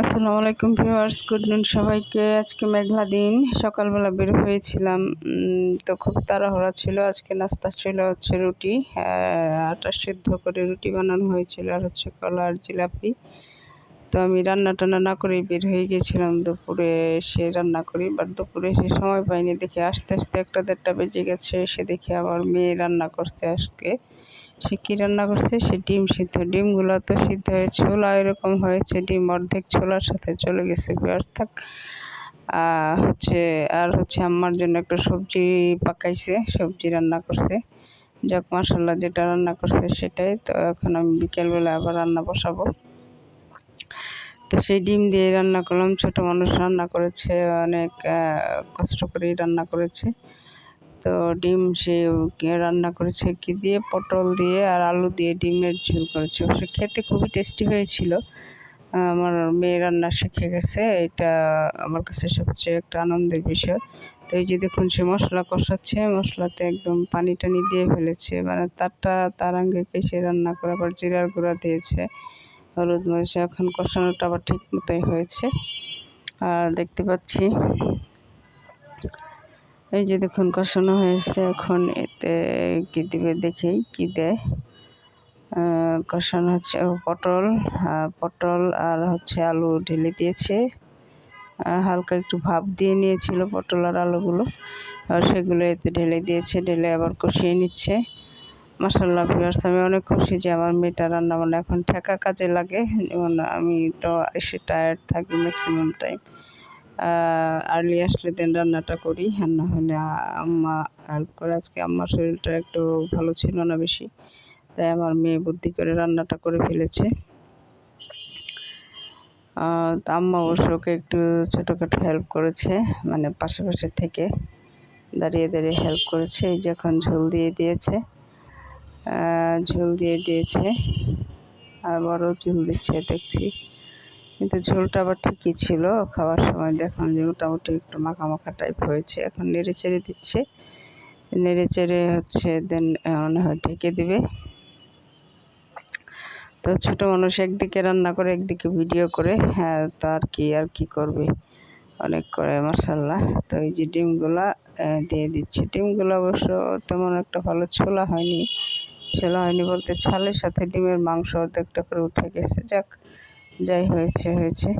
আসসালামু আলাইকুম viewers, good নুন সবাইকে। আজকে মেঘলা দিন, সকালবেলা বের হয়েছিলাম। তো খুব তাড়াহড়া ছিল, আজকে নাস্তা ছিল হচ্ছে রুটি আটা সিদ্ধ করে রুটি বানানো হয়েছিল আর হচ্ছে কলা আর জিলাপি। তো আমি রান্না টান্না না করেই বের হয়ে গেছিলাম দুপুরে, এসে রান্না করি বাট দুপুরে এসে সময় পাইনি দেখে আস্তে আস্তে একটা দেড়টা বেজে গেছে, এসে দেখি আবার মেয়ে রান্না করছে আজকে। সে কী রান্না করছে? সে ডিম সিদ্ধ। ডিমগুলো তো সিদ্ধ হয়ে ছোলা এরকম হয়েছে, ডিম অর্ধেক ছোলার সাথে চলে গেছে পেঁয়াজ থাক। হচ্ছে, আর হচ্ছে আমার জন্য একটা সবজি পাকাইছে, সবজি রান্না করছে। যাক মাসাল্লাহ যেটা রান্না করছে সেটাই। তো এখন আমি বিকেলবেলা আবার রান্না বসাবো। তো সেই ডিম দিয়ে রান্না করলাম। ছোট মানুষ রান্না করেছে, অনেক কষ্ট করেই রান্না করেছে। তো ডিম সে রান্না করেছে কি দিয়ে, পটল দিয়ে আর আলু দিয়ে ডিমের ঝোল করেছে। অবশ্য খেতে খুবই টেস্টি হয়েছিল। আমার মেয়ে রান্না শিখে গেছে। এটা আমার কাছে সবচেয়ে একটা আনন্দের বিষয়। তো এই যে দেখুন, সে মশলা কষাচ্ছে, মশলাতে একদম পানি টানি দিয়ে ফেলেছে। মানে তারটা, তার আগে সে রান্না করে আবার জিরার গুঁড়া দিয়েছে। হলুদ মরিচ এখন কষানোটা আবার ঠিক মতোই হয়েছে। আর দেখতে পাচ্ছি এই যে দেখুন, কষানো হয়েছে এখন। এতে কী দিবে দেখেই কী দেয়? কষানো হচ্ছে পটল পটল আর হচ্ছে আলু ঢেলে দিয়েছে। হালকা একটু ভাপ দিয়ে নিয়েছিল পটল আর আলুগুলো। আর সেগুলো এতে ঢেলে দিয়েছে, ঢেলে আবার কষিয়ে নিচ্ছে। মাসাল্লাহ ভিউয়ার্স আমি অনেক খুশি যে আমার মেয়েটা রান্না বান্না এখন ঠেকা কাজে লাগে। যেমন আমি তো এসে টায়ার্ড থাকি ম্যাক্সিমাম টাইম আর্লি আসলে দেন রান্নাটা করি। আর না হলে আম্মা হেল্প করে। আজকে আম্মার শরীরটা একটু ভালো ছিল না বেশি। তাই আমার মেয়ে বুদ্ধি করে রান্নাটা করে ফেলেছে। আম্মা অবশ্য ওকে একটু ছোটোখাটো হেল্প করেছে মানে পাশাপাশি থেকে দাঁড়িয়ে দাঁড়িয়ে হেল্প করেছে। এই যখন ঝোল দিয়ে দিয়েছে। ঝোল দিয়ে দিয়েছে। আর বড় ঝোল দিচ্ছে, দেখছি। কিন্তু ঝোলটা আবার ঠিকই ছিল। খাওয়ার সময় দেখুন যে মোটামুটি একটু মাখা মাখা টাইপ হয়েছে। এখন নেড়ে চেড়ে দিচ্ছে। নেড়ে চেড়ে হচ্ছে দেন মনে হয় ঢেকে দেবে। তো ছোটো মানুষ একদিকে রান্না করে, একদিকে ভিডিও করে হ্যাঁ তো আর কি আর কি করবে? অনেক করে মশাল্লা তো এই যে ডিমগুলা দিয়ে দিচ্ছি। ডিমগুলো অবশ্য তেমন একটা ভালো ছোলা হয়নি। ছোলা হয়নি বলতে ছালের সাথে ডিমের মাংস অর্ধেকটা করে উঠে গেছে। যাক যাই হয়েছে হয়েছে।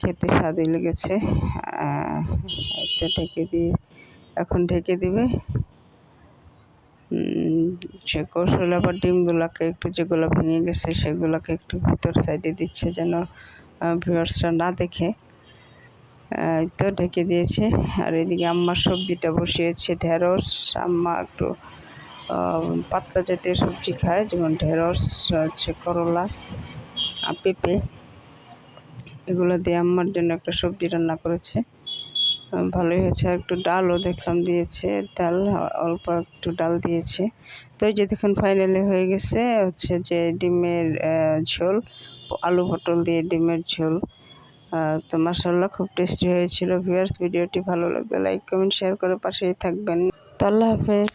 খেতে স্বাদই লেগেছে। এটা ঢেকে দিয়ে এখন ঢেকে দিবে। সে কৌশল আবার ডিমগুলোকে একটু যেগুলো ভেঙে গেছে, সেগুলোকে একটু ভিতর সাইডে দিচ্ছে যেন ভিউয়ার্সরা না দেখে। তো ঢেকে দিয়েছে। আর এদিকে আম্মার সবজিটা বসিয়েছে, ঢেঁড়স। আম্মা একটু পাতলা জাতীয় সবজি খায়, যেমন ঢেঁড়স, হচ্ছে করলা। পেঁপে। এগুলো দিয়ে আম্মার জন্য একটা সবজি রান্না করেছে। ভালোই হয়েছে। আর একটু ডালও দেখলাম দিয়েছে। ডাল, অল্প একটু ডাল দিয়েছে। তো এই যে দেখুন ফাইনালি হয়ে গেছে হচ্ছে যে ডিমের ঝোল। আলু পটল দিয়ে ডিমের ঝোল। তো মাসাল্লাহ খুব টেস্টি হয়েছিল। ভিউয়ার্স ভিডিওটি ভালো লাগবে লাইক কমেন্ট শেয়ার করে পাশেই থাকবেন। তো আল্লাহ হাফেজ।